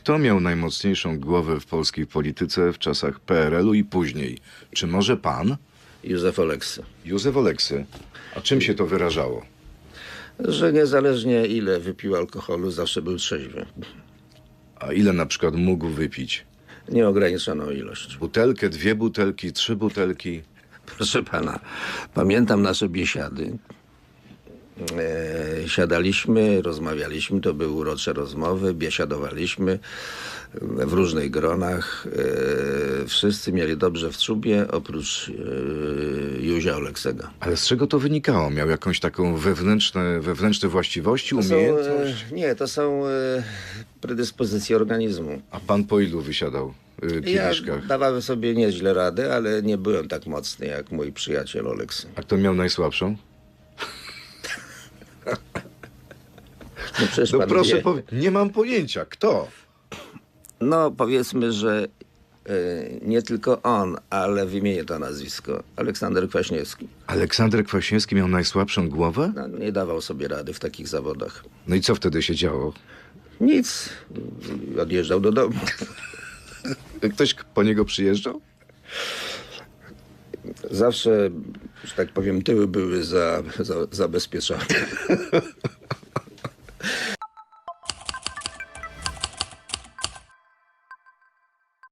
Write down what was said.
Kto miał najmocniejszą głowę w polskiej polityce w czasach PRL-u i później? Czy może pan? Józef Oleksy. Józef Oleksy. A czym się to wyrażało? Że niezależnie ile wypił alkoholu, zawsze był trzeźwy. A ile na przykład mógł wypić? Nieograniczoną ilość. Butelkę, dwie butelki, trzy butelki? Proszę pana, pamiętam nasze biesiady. E, siadaliśmy, rozmawialiśmy, to były urocze rozmowy, biesiadowaliśmy w różnych gronach. E, wszyscy mieli dobrze w czubie, oprócz e, Józia Oleksego. Ale z czego to wynikało? Miał jakąś taką wewnętrzne, wewnętrzne właściwości, To umiejętność? nie, to są predyspozycje organizmu. A pan po ilu wysiadał y, Ja kieliszkach? dawałem sobie nieźle radę, ale nie byłem tak mocny jak mój przyjaciel Oleks. A kto miał najsłabszą? No, przecież No proszę wie. powie- nie mam pojęcia. Kto? No powiedzmy, że e, nie tylko on, ale wymienię to nazwisko. Aleksander Kwaśniewski. Aleksander Kwaśniewski miał najsłabszą głowę? No, nie dawał sobie rady w takich zawodach. No i co wtedy się działo? Nic. Odjeżdżał do domu. Ktoś po niego przyjeżdżał? Zawsze, że tak powiem, tyły były za, za, zabezpieczone.